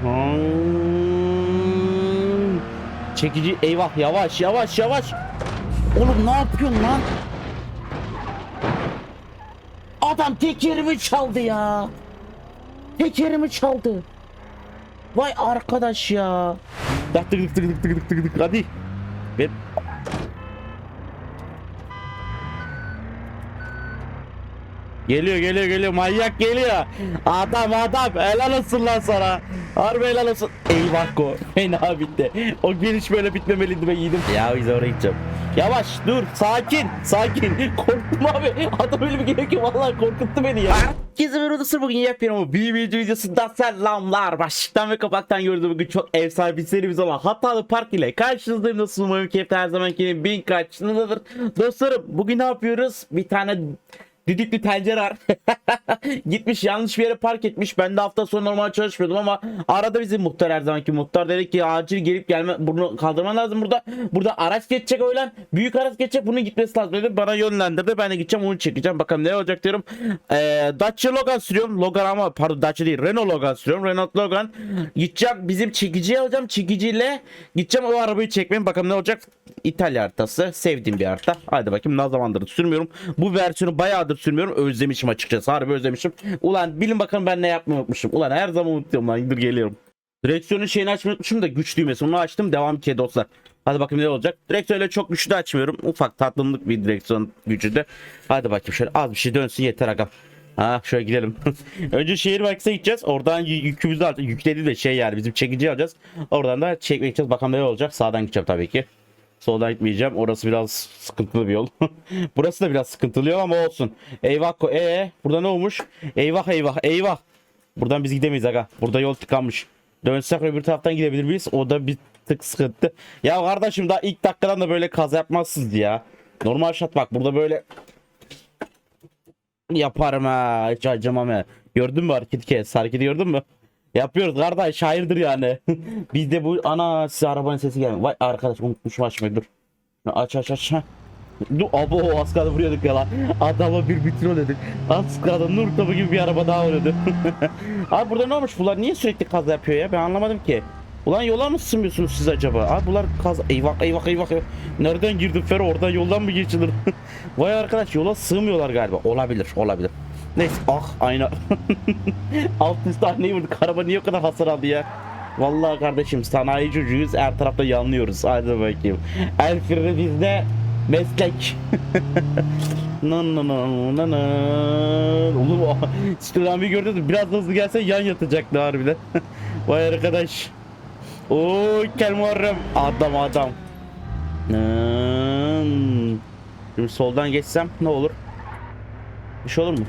Hmm. Çekici eyvah yavaş yavaş yavaş. Oğlum ne yapıyorsun lan? Adam tekerimi çaldı ya. Tekerimi çaldı. Vay arkadaş ya. Tık tık tık tık tık tık tık hadi. Ver. Geliyor geliyor geliyor manyak geliyor. Adam adam helal olsun lan sana. Harbi helal olsun. Eyvah ko. Fena bitti. O giriş böyle bitmemeliydi ben yedim. Ya biz oraya gideceğim. Yavaş dur sakin sakin. Korktum abi. Adam öyle bir geliyor ki vallahi korkuttu beni ya. Herkese bir odası bugün yapıyorum. Bir video videosundan selamlar. Başlıktan ve kapaktan gördüğüm bugün çok efsane bir serimiz olan Hatalı Park ile karşınızdayım. Nasıl umarım keyifli her zamanki bin karşınızdadır. Dostlarım bugün ne yapıyoruz? Bir tane Düdüklü tencere var. Gitmiş yanlış bir yere park etmiş. Ben de hafta sonu normal çalışmıyordum ama arada bizim muhtar her zamanki muhtar dedi ki acil gelip gelme bunu kaldırman lazım burada. Burada araç geçecek öğlen. Büyük araç geçecek bunun gitmesi lazım dedi. Bana yönlendirdi. Ben de gideceğim onu çekeceğim. Bakalım ne olacak diyorum. Ee, Dacia Logan sürüyorum. Logan ama pardon Dacia değil. Renault Logan sürüyorum. Renault Logan. Gideceğim bizim çekiciyi alacağım. Çekiciyle gideceğim o arabayı çekmeye. Bakalım ne olacak. İtalya haritası. Sevdiğim bir harita. Hadi bakayım ne zamandır sürmüyorum. Bu versiyonu bayağıdır sürmüyorum. Özlemişim açıkçası. Harbi özlemişim. Ulan bilin bakalım ben ne yapmayı unutmuşum. Ulan her zaman unutuyorum lan. Dur geliyorum. Direksiyonun şeyini açmayı unutmuşum da güç düğmesi. Onu açtım. Devam ki dostlar. Hadi bakayım ne olacak. Direksiyonu çok güçlü açmıyorum. Ufak tatlılık bir direksiyon gücü de. Hadi bakayım şöyle az bir şey dönsün yeter agam. Ha şöyle gidelim. Önce şehir merkezine gideceğiz. Oradan yükümüzü alacağız. Yükledi de şey yani bizim çekici alacağız. Oradan da çekmeye gideceğiz. Bakalım ne olacak. Sağdan gideceğim tabii ki. Soldan gitmeyeceğim. Orası biraz sıkıntılı bir yol. Burası da biraz sıkıntılı ama olsun. Eyvah. Ee, burada ne olmuş? Eyvah eyvah eyvah. Buradan biz gidemeyiz aga. Burada yol tıkanmış. Dönsek öbür taraftan gidebilir miyiz? O da bir tık sıkıntı. Ya kardeşim daha ilk dakikadan da böyle kaza yapmazsınız ya. Normal şart bak burada böyle yaparım ha. Hiç acımam ya. Gördün mü hareketi kes? Hareketi gördün mü? Yapıyoruz kardeş hayırdır yani. Bizde bu ana size arabanın sesi gelmiyor. Vay arkadaş unutmuşum açmayı dur. Aç aç aç. Dur abo az kaldı vuruyorduk ya lan. Adama bir bütün dedik. Az kaldı nur topu gibi bir araba daha oluyordu. Abi burada ne olmuş bunlar niye sürekli kaza yapıyor ya ben anlamadım ki. Ulan yola mı sığmıyorsunuz siz acaba? Abi bunlar kaza... Eyvah eyvah eyvah. Nereden girdim Fero oradan yoldan mı geçilir? Vay arkadaş yola sığmıyorlar galiba. Olabilir olabilir. Neyse ah ayna. Alt üst sahneyi vurduk. Araba niye o kadar hasar aldı ya? Vallahi kardeşim sanayi çocuğuyuz. Her tarafta yanlıyoruz. Hadi bakayım. El freni bizde meslek. Nan nan nan nan nan. Oğlum o Stüdyen bir gördünüz mü? Biraz hızlı gelse yan yatacaktı harbiden. Vay arkadaş. Oo gel Muharrem. Adam adam. Şimdi soldan geçsem ne olur? Bir şey olur mu?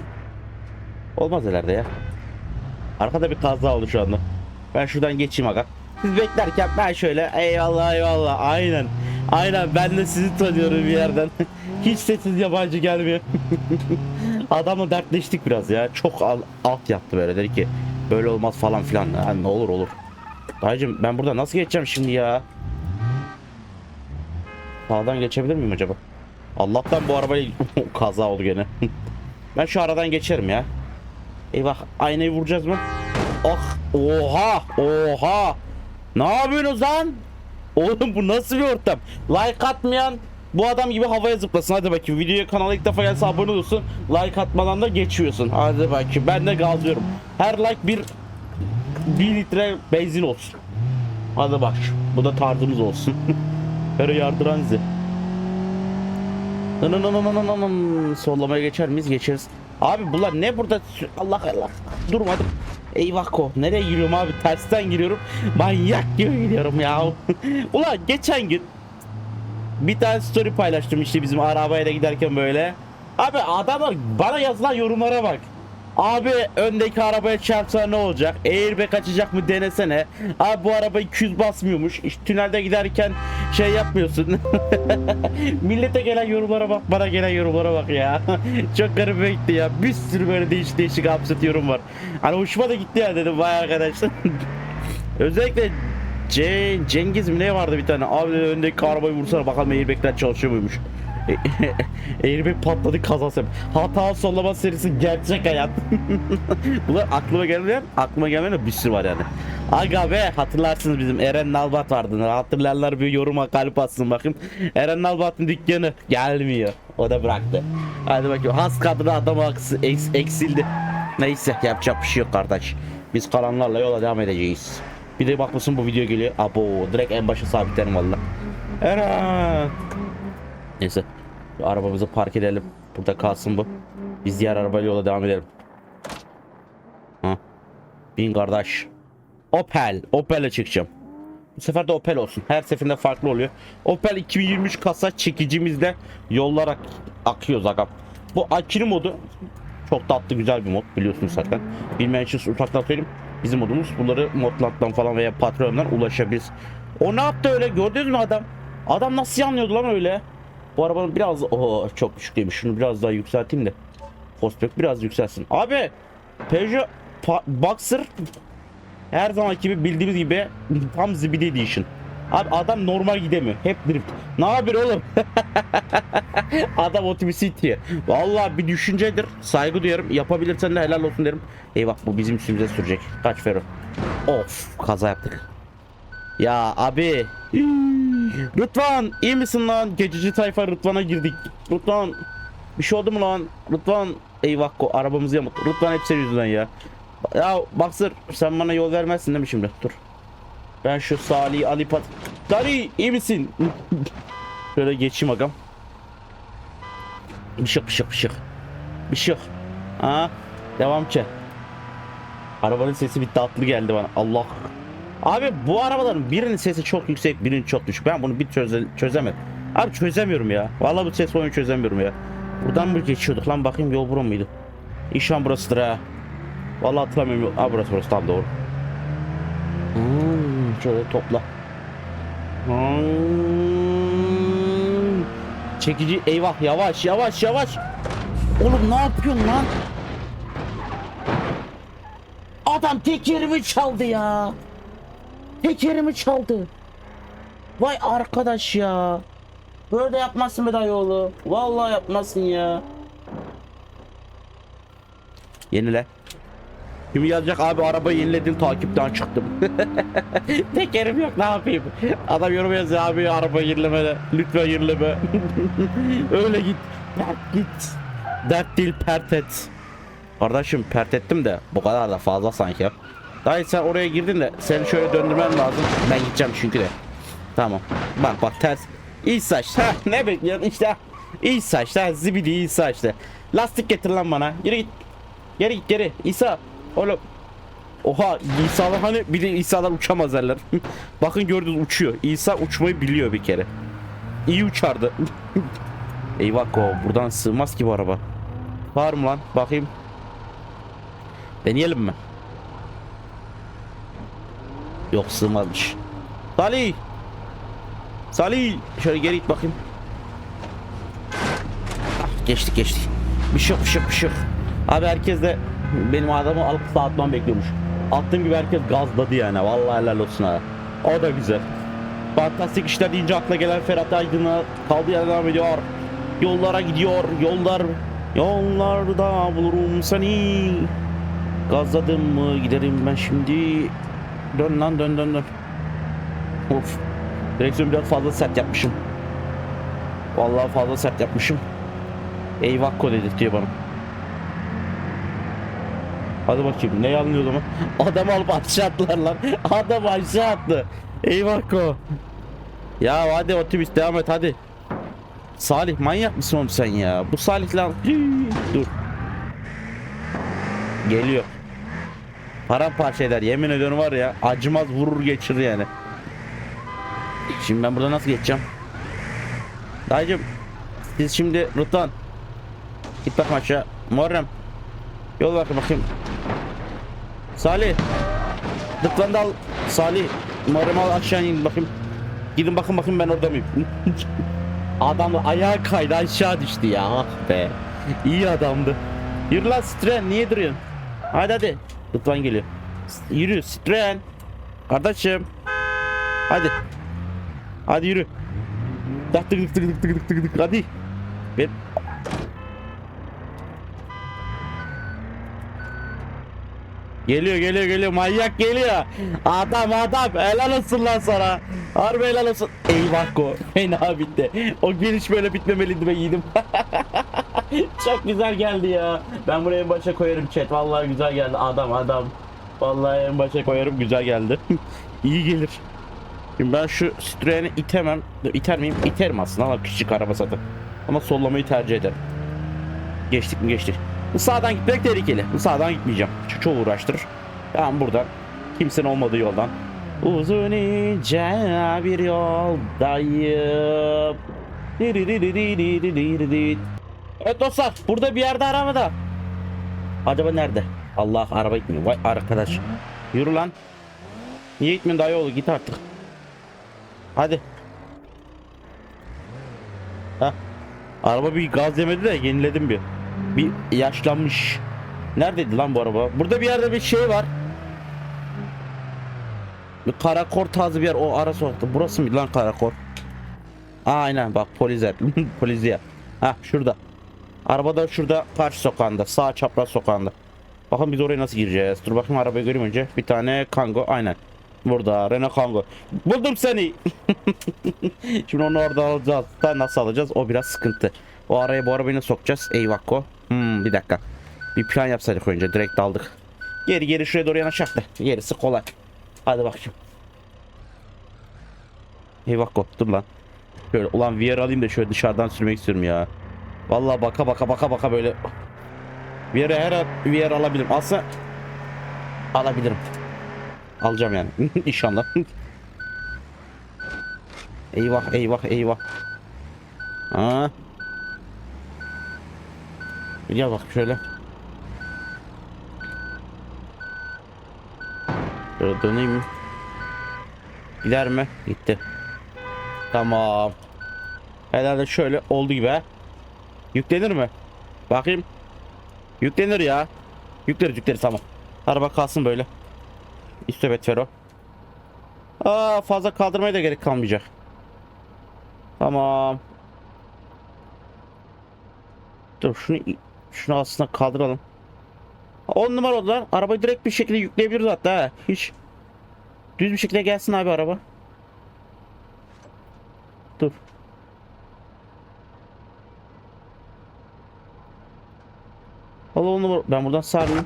Olmaz herhalde ya. Arkada bir kaza oldu şu anda. Ben şuradan geçeyim aga. Siz beklerken ben şöyle eyvallah eyvallah aynen. Aynen ben de sizi tanıyorum bir yerden. Hiç sessiz yabancı gelmiyor. Adamla dertleştik biraz ya. Çok al- alt yattı böyle dedi ki böyle olmaz falan filan. Ha, ne olur olur. Dayıcım ben burada nasıl geçeceğim şimdi ya? Sağdan geçebilir miyim acaba? Allah'tan bu arabayla kaza oldu gene. ben şu aradan geçerim ya. Eyvah aynayı vuracağız mı? Ah oha oha. Ne yapıyorsunuz lan? Oğlum bu nasıl bir ortam? Like atmayan bu adam gibi havaya zıplasın. Hadi bakayım videoya kanala ilk defa gelse abone olursun. Like atmadan da geçiyorsun. Hadi bakayım ben de gazlıyorum. Her like bir 1 litre benzin olsun. Hadi bak bu da tarzımız olsun. Böyle yardıran nın. Sollamaya geçer miyiz? Geçeriz. Abi bunlar ne burada? Allah Allah. Durmadım. Eyvah ko. Nereye giriyorum abi? Tersten giriyorum. Manyak gibi gidiyorum ya. Ulan geçen gün bir tane story paylaştım işte bizim arabayla giderken böyle. Abi adamlar bana yazılan yorumlara bak. Abi öndeki arabaya çarpsa ne olacak? Airbag açacak mı denesene. Abi bu araba 200 basmıyormuş. İşte tünelde giderken şey yapmıyorsun. Millete gelen yorumlara bak, bana gelen yorumlara bak ya. Çok garip gitti ya. Bir sürü böyle değişik değişik absürt yorum var. Hani hoşuma da gitti ya dedim vay arkadaşlar. Özellikle C Cengiz mi ne vardı bir tane? Abi öndeki arabayı vursana bakalım airbagler çalışıyor muymuş. Airbag patladı kazası. Hata sollama serisi gerçek hayat. Bunlar aklıma gelmeyen, aklıma gelmeyen bir sürü var yani. Aga be hatırlarsınız bizim Eren Nalbat vardı. Hatırlayanlar bir yoruma kalp atsın bakayım. Eren Nalbat'ın dükkanı gelmiyor. O da bıraktı. Hadi bakayım. Has kadro adam eks- eksildi. Neyse yapacak bir şey yok kardeş. Biz kalanlarla yola devam edeceğiz. Bir de bakmışsın bu video geliyor. Abo direkt en başa sabitlerim valla. Eren. Neyse. Arabamızı park edelim. Burada kalsın bu. Biz diğer arabayla yola devam edelim. Ha. Bin kardeş. Opel. Opel'e çıkacağım. Bu sefer de Opel olsun. Her seferinde farklı oluyor. Opel 2023 kasa çekicimizle yollara akıyoruz agam. Bu akili modu çok tatlı güzel bir mod biliyorsunuz zaten. Bilmeyen için ufaktan söyleyeyim. Bizim modumuz bunları modlattan falan veya patrondan ulaşabiliriz. O ne yaptı öyle gördünüz mü adam? Adam nasıl yanlıyordu lan öyle? Bu arabanın biraz o çok düşük değilmiş. Şunu biraz daha yükselteyim de. Prospect biraz yükselsin. Abi Peugeot Pa- Boxer her zaman gibi bildiğimiz gibi tam zibidi edition. Abi adam normal gidemiyor. Hep drift. Ne yapıyor oğlum? adam otobüsü itiyor. Vallahi bir düşüncedir. Saygı duyarım. Yapabilirsen de helal olsun derim. Eyvah bu bizim üstümüze sürecek. Kaç Fero. Of kaza yaptık. Ya abi. Rıdvan iyi misin lan? Geçici tayfa Rıdvan'a girdik. Rıdvan bir şey oldu mu lan? Rıdvan eyvah ko arabamızı yamuk. Rıdvan hep senin yüzünden ya. Ya Baksır sen bana yol vermezsin değil mi şimdi? Dur. Ben şu Salih'i alayım pat. Salih iyi misin? Şöyle geçeyim agam. Yok. Bir şey yok. Ha? Devam ki. Arabanın sesi bir tatlı geldi bana. Allah. Abi bu arabaların birinin sesi çok yüksek, birinin çok düşük. Ben bunu bir çöze çözemedim. Abi çözemiyorum ya. Vallahi bu ses oyunu çözemiyorum ya. Buradan mı geçiyorduk lan bakayım yol bura mıydı? İnşallah burasıdır ha. Vallahi hatırlamıyorum. Aa burası burası tam doğru. Hmm, şöyle topla. Hmm. Çekici eyvah yavaş yavaş yavaş. Oğlum ne yapıyorsun lan? Adam tekerimi çaldı ya. Tekerimi çaldı. Vay arkadaş ya. Böyle de yapmazsın be dayıoğlu. Vallahi yapmazsın ya. Yenile. Kim yazacak abi arabayı yeniledim takipten çıktım. Tekerim yok ne yapayım. Adam yorum yazıyor abi araba yenileme lütfen yenileme. Öyle git. Dert git. Dert değil pert et. Kardeşim pert ettim de bu kadar da fazla sanki. Dayı sen oraya girdin de seni şöyle döndürmen lazım. Ben gideceğim çünkü de. Tamam. Bak bak ters. İyi saç. Ha ne bekliyorsun işte. İyi saç. Ha zibidi iyi saçlı. Lastik getir lan bana. Yürü git. Geri git geri. İsa. Oğlum. Oha İsa'lar hani bir de İsa'lar uçamaz derler. Bakın gördünüz uçuyor. İsa uçmayı biliyor bir kere. İyi uçardı. Eyvah ko buradan sığmaz ki bu araba. Var mı lan? Bakayım. Deneyelim mi? Yok sığmazmış. Salih! Salih! Şöyle geri git bakayım. Ah, geçtik geçtik. Bir şey yok bir şey yok bir şey yok. Abi herkes de benim adamı alıp dağıtmam bekliyormuş. Attığım gibi herkes gazladı yani. Vallahi helal olsun ha. O da güzel. Fantastik işler deyince akla gelen Ferhat Aydın'a kaldığı yerden devam ediyor. Yollara gidiyor. Yollar yollarda bulurum seni. Gazladım mı giderim ben şimdi. Dön lan dön dön dön. Of. Direksiyon biraz fazla sert yapmışım. Vallahi fazla sert yapmışım. Eyvah kod dedirtiyor bana. Hadi bakayım ne yanlıyor zaman? Adam alıp aşağı attılar lan. Adam aşağı attı. Eyvah ko. Ya hadi otobüs devam et hadi. Salih manyak mısın oğlum sen ya? Bu Salih lan. Dur. Geliyor. Paramparça eder yemin ediyorum var ya acımaz vurur geçirir yani. Şimdi ben burada nasıl geçeceğim? Dayıcım siz şimdi Rıdvan Git bakma aşağı. Muharrem Yol bakın bakayım. Salih Rıdvan da al. Salih Muharrem al aşağı in bakayım. Gidin bakın bakın ben orada mıyım? Adam ayağa kaydı aşağı düştü ya. Ah be. İyi adamdı. Yürü lan Stren niye duruyorsun? Hadi hadi Rıdvan geliyor. Yürü Stren Kardeşim. Hadi. Hadi yürü. Tık tık tık tık tık tık tık. Hadi. Bir... Geliyor geliyor geliyor manyak geliyor. Adam adam helal olsun lan sana. Harbi helal olsun. Eyvah go. Fena bitti. O giriş böyle bitmemeliydi be yiğidim. Çok güzel geldi ya. Ben buraya en başa koyarım chat. Vallahi güzel geldi. Adam adam. Vallahi en başa koyarım güzel geldi. İyi gelir. Şimdi ben şu Citroen'i itemem. İter miyim? İterim aslında ama küçük araba zaten. Ama sollamayı tercih ederim. Geçtik mi geçtik. Bu sağdan gitmek tehlikeli. Bu sağdan gitmeyeceğim. Çok, çok uğraştırır. Tamam buradan. Kimsenin olmadığı yoldan. Uzun ince bir yoldayım. Evet dostlar burada bir yerde arabada. Acaba nerede? Allah araba gitmiyor. Vay arkadaş. Yürü lan. Niye gitmiyorsun dayı oğlu git artık. Hadi. Heh. Araba bir gaz yemedi de yeniledim bir. Bir yaşlanmış. Neredeydi lan bu araba? Burada bir yerde bir şey var. Bir karakor tarzı bir yer o ara sokakta. Burası mı lan karakor? Aynen bak polizer. Polizya. Ha şurada. Araba da şurada karşı sokağında. Sağ çapraz sokağında. Bakın biz oraya nasıl gireceğiz? Dur bakayım arabayı göreyim önce. Bir tane Kango aynen. Burada Renault Kango. Buldum seni. Şimdi onu orada alacağız. Da nasıl alacağız? O biraz sıkıntı. O araya bu arabayı nasıl sokacağız? Eyvah ko. Hmm, bir dakika. Bir plan yapsaydık önce. Direkt daldık. Geri geri şuraya doğru yanaşacaktı. Gerisi kolay. Hadi bakayım. Eyvah ko. Dur lan. Şöyle ulan VR alayım da şöyle dışarıdan sürmek istiyorum ya. Vallahi baka baka baka baka böyle VR her an VR alabilirim. Aslında alabilirim. Alacağım yani. İnşallah. eyvah eyvah eyvah. Ha. Gel bak şöyle. Şöyle döneyim. Gider mi? Gitti. Tamam. Herhalde şöyle oldu gibi. Yüklenir mi? Bakayım. Yüklenir ya. Yükleriz yükleriz tamam. Araba kalsın böyle. İstobet Fero. Aa fazla kaldırmaya da gerek kalmayacak. Tamam. Dur şunu şunu aslında kaldıralım. 10 numara oldu lan. Arabayı direkt bir şekilde yükleyebiliriz hatta. ha. Hiç düz bir şekilde gelsin abi araba. Dur. Allah onu ben buradan sarmayayım.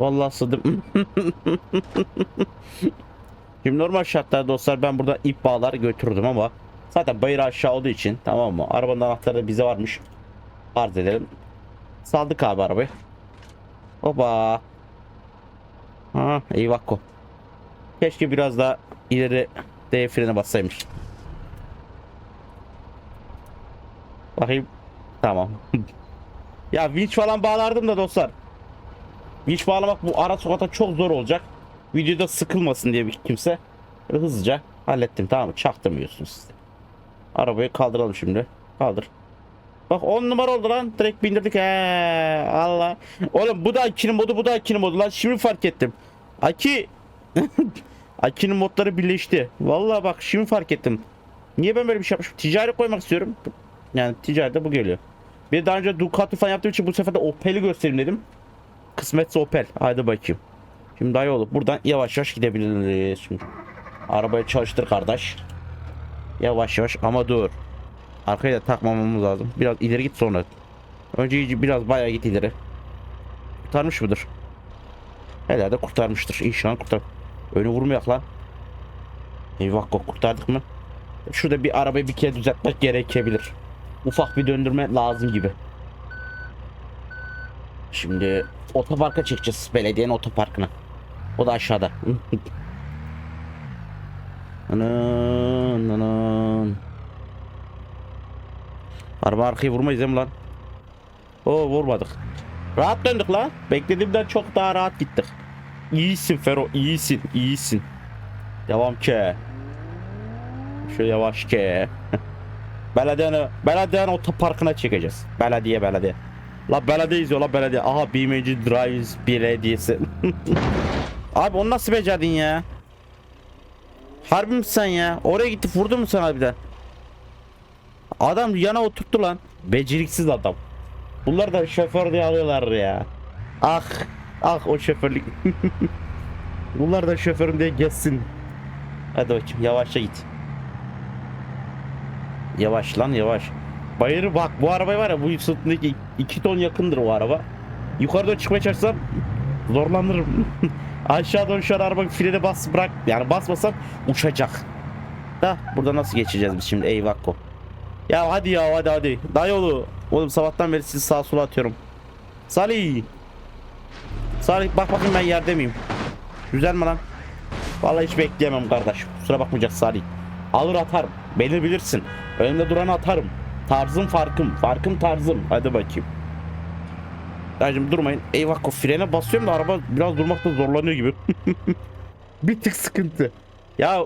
Vallahi sıdım. Şimdi normal şartlarda dostlar ben burada ip bağlar götürdüm ama zaten bayır aşağı olduğu için tamam mı? Arabanın anahtarı bize varmış. Arz edelim. Saldık abi arabayı. Hopa. Ha, eyvah ko. Keşke biraz daha ileri D frene bassaymış. Bakayım. Tamam. ya winch falan bağlardım da dostlar. Winch bağlamak bu ara sokakta çok zor olacak. Videoda sıkılmasın diye bir kimse hızlıca hallettim tamam mı? Çaktırmıyorsunuz. Arabayı kaldıralım şimdi. Kaldır. Bak 10 numara oldu lan. Direkt bindirdik. He, Allah. Oğlum bu da Aki'nin modu bu da Aki'nin modu lan. Şimdi fark ettim. Aki. Aki'nin modları birleşti. Vallahi bak şimdi fark ettim. Niye ben böyle bir şey yapmışım? Ticari koymak istiyorum. Yani ticaride bu geliyor. Bir daha önce Ducati falan yaptığım için bu sefer de Opel'i göstereyim dedim. Kısmetse Opel. Haydi bakayım. Şimdi daha iyi olur. Buradan yavaş yavaş gidebiliriz. Şimdi. Arabayı çalıştır kardeş. Yavaş yavaş ama dur. Arkaya da takmamamız lazım. Biraz ileri git sonra. Önce biraz bayağı git ileri. Kurtarmış mıdır? Herhalde kurtarmıştır. İnşallah kurtar. Önü vurmayak lan. Eyvah kurtardık mı? Şurada bir arabayı bir kere düzeltmek gerekebilir. Ufak bir döndürme lazım gibi. Şimdi otoparka çekeceğiz. Belediyenin otoparkına. O da aşağıda. Anın anın. Araba arkayı vurmayız değil mi lan? Oo vurmadık. Rahat döndük lan. Beklediğimden çok daha rahat gittik. İyisin Fero iyisin iyisin. Devam ke. Şöyle yavaş ke. belediyenin, belediyenin otoparkına çekeceğiz. Belediye belediye. La belediye izliyor la belediye. Aha BMC Drives belediyesi. Abi onu nasıl becerdin ya? Harbi misin sen ya? Oraya gitti vurdu mu sana bir de? Adam yana oturttu lan. Beceriksiz adam. Bunlar da şoför diye alıyorlar ya. Ah. Ah o şoförlük. Bunlar da şoförüm diye geçsin. Hadi bakayım yavaşça git. Yavaş lan yavaş. Bayırı bak bu araba var ya bu sırtındaki 2 ton yakındır o araba. Yukarıda çıkmaya çalışsam zorlanırım. Aşağı doğru şu an araba frene bas bırak. Yani basmasam uçacak. Da burada nasıl geçeceğiz biz şimdi eyvah ko. Ya hadi ya hadi hadi. Daha yolu. Oğlum sabahtan beri sizi sağa sola atıyorum. Salih. Salih bak bakayım ben yerde miyim? Güzel mi lan? Vallahi hiç bekleyemem kardeş. Kusura bakmayacak Salih. Alır atarım. Beni bilirsin. Önümde duranı atarım. Tarzım farkım. Farkım tarzım. Hadi bakayım. Dayıcım durmayın. Eyvah ko frene basıyorum da araba biraz durmakta zorlanıyor gibi. bir tık sıkıntı. Ya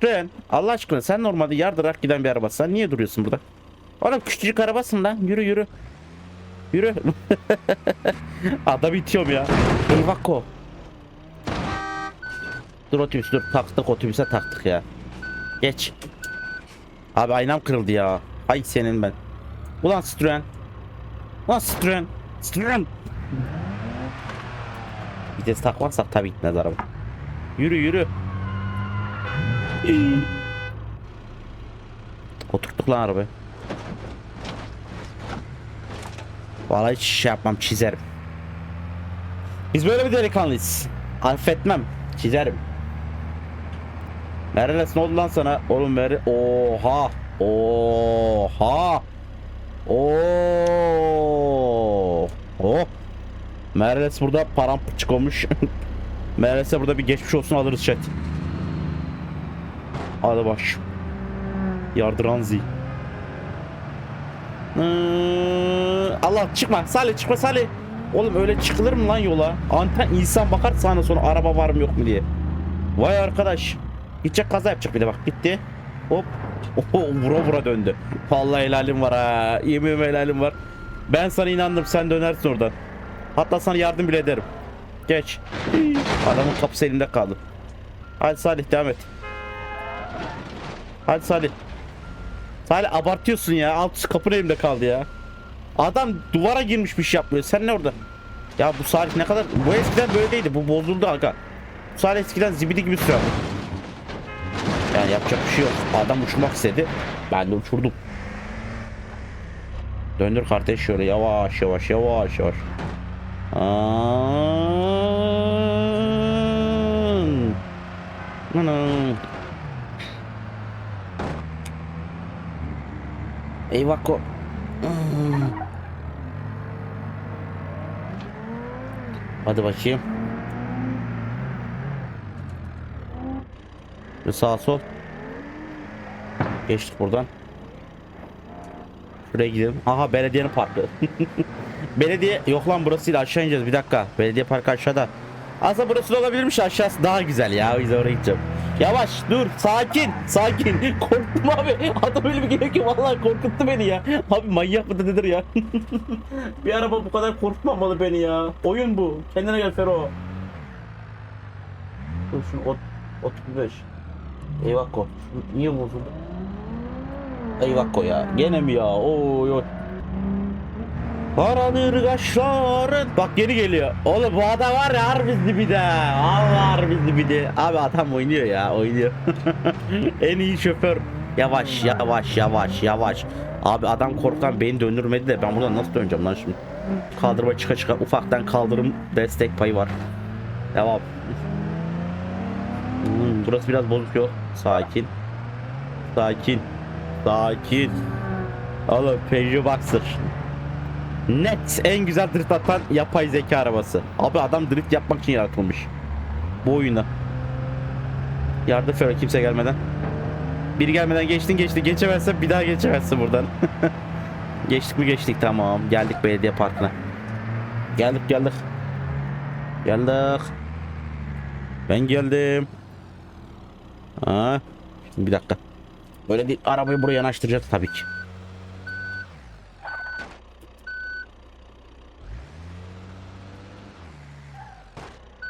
Fren Allah aşkına sen normalde yardırarak giden bir araba. Sen niye duruyorsun burada? Oğlum küçücük arabasın lan. Yürü yürü. Yürü. Adam itiyorum ya. Eyvah ko. Dur otobüs dur. Taktık otobüse taktık ya. Geç. Abi aynam kırıldı ya. Hay senin ben. Ulan Citroen. Ulan Citroen. Citroen. Vites takmazsak tabii gitmez araba. Yürü yürü. Oturttuk lan arabayı. Vallahi hiç şey yapmam çizerim. Biz böyle bir delikanlıyız. Affetmem. Çizerim. Merales ne oldu lan sana? Oğlum ver. Oha. Oha. Oo. Oh. Merales burada paramparçık olmuş. Merales'e burada bir geçmiş olsun alırız chat. Hadi baş. Yardıranzi. Allah çıkma Salih çıkma Salih. Oğlum öyle çıkılır mı lan yola? Anten insan bakar sana sonra araba var mı yok mu diye. Vay arkadaş. Gidecek kaza yapacak bir de bak gitti. Hop. Oho, vura vura döndü. Vallahi helalim var ha. Yemin helalim var. Ben sana inandım sen dönersin oradan. Hatta sana yardım bile ederim. Geç. Adamın kapısı elinde kaldı. Hadi Salih devam et. Hadi Salih. Salih abartıyorsun ya. Alt üst kapının elimde kaldı ya. Adam duvara girmiş bir şey yapmıyor. Sen ne orada? Ya bu Salih ne kadar... Bu eskiden böyleydi. Bu bozuldu aga. Bu Salih eskiden zibidi gibi sürerdi. Yani yapacak bir şey yok. Adam uçmak istedi. Ben de uçurdum. Döndür kardeş şöyle yavaş yavaş yavaş yavaş. Anam. Eyvah ko. Hadi bakayım. Bir sağ sol. Geçtik buradan. Şuraya gidelim. Aha belediyenin parkı. Belediye yok lan burası değil aşağı ineceğiz bir dakika. Belediye parkı aşağıda. Aslında burası da olabilirmiş aşağısı daha güzel ya yüzden oraya gideceğim. Yavaş dur. Sakin sakin. Korktum abi. Adam öyle bir geliyor ki vallahi korkuttu beni ya. Abi manyak mı nedir ya? Bir araba bu kadar korkmamalı beni ya. Oyun bu. Kendine gel Fero. Dur şunu ot, 35 eyvah ko. Niye bozuldu? Eyvah ko ya. Gene mi ya? Oy oy Karadır kaşların. Bak geri geliyor. Oğlum bu adam var ya harbi dibide. Allah harbi dibide. Abi adam oynuyor ya oynuyor. en iyi şoför. Yavaş yavaş yavaş yavaş. Abi adam korktan beni döndürmedi de ben buradan nasıl döneceğim lan şimdi? Kaldırma çıka çıka ufaktan kaldırım destek payı var. Devam. Hmm, burası biraz bozuk yok. Sakin. Sakin. Sakin. Oğlum Peugeot Boxer. Net en güzel drift atan yapay zeka arabası. Abi adam drift yapmak için yaratılmış. Bu oyunda. Yardım Fero kimse gelmeden. Biri gelmeden geçtin geçti. Geçemezsen bir daha geçemezsin buradan. geçtik mi geçtik tamam. Geldik belediye parkına. Geldik geldik. Geldik. Ben geldim. Ha. Şimdi bir dakika. Böyle değil arabayı buraya yanaştıracağız tabii ki.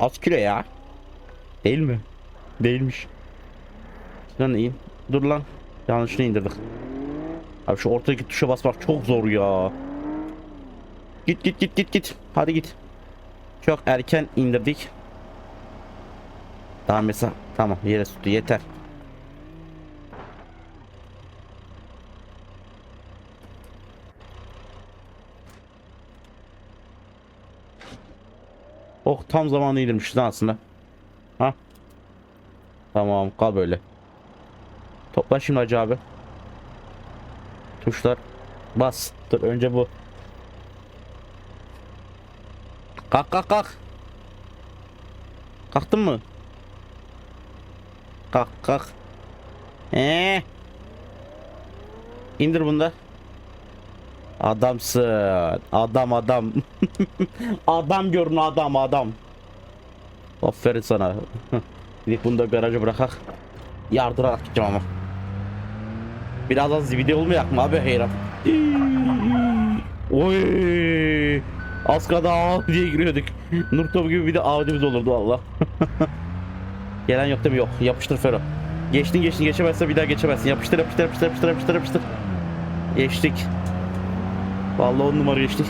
az kilo ya. Değil mi? Değilmiş. Lan in. Dur lan. Yanlışını indirdik. Abi şu ortadaki tuşa basmak çok zor ya. Git git git git git. Hadi git. Çok erken indirdik. Daha mesela tamam yere tuttu yeter. Oh tam zamanında indirmişiz aslında. Ha? Tamam kal böyle. Topla şimdi Hacı abi. Tuşlar. Bas. Dur önce bu. Kalk kalk kalk. Kalktın mı? Kalk kalk. Ee. İndir bunu da. Adamsın. Adam adam. adam görün adam adam. Aferin sana. Gidip bunu da garaja bırakak. Yardırarak gideceğim ama. Biraz az video olmayak mı abi heyran? Oy! Az kadar diye giriyorduk. Nur topu gibi bir de ağacımız olurdu valla. Gelen yok değil mi? Yok. Yapıştır Fero. Geçtin geçtin geçemezse bir daha geçemezsin. Yapıştır yapıştır yapıştır yapıştır yapıştır yapıştır. Geçtik. Vallahi on numara geçtik.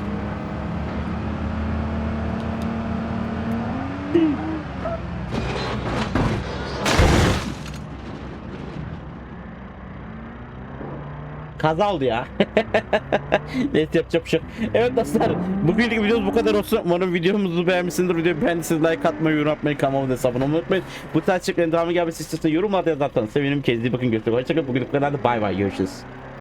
Kaza oldu ya. Neyse yapacak bir şey. Evet dostlar bugünkü videomuz bu kadar olsun. Umarım videomuzu beğenmişsinizdir. Videoyu beğendiyseniz like atmayı, yorum atmayı, abone olmayı unutmayın. Bu tarz içeriklerin devamı gelmesi istiyorsanız yorumlarda yazarsanız sevinirim. Kendinize bakın. Görüşmek üzere. Hoşçakalın. Bugünlük kadar da bay bay. Görüşürüz.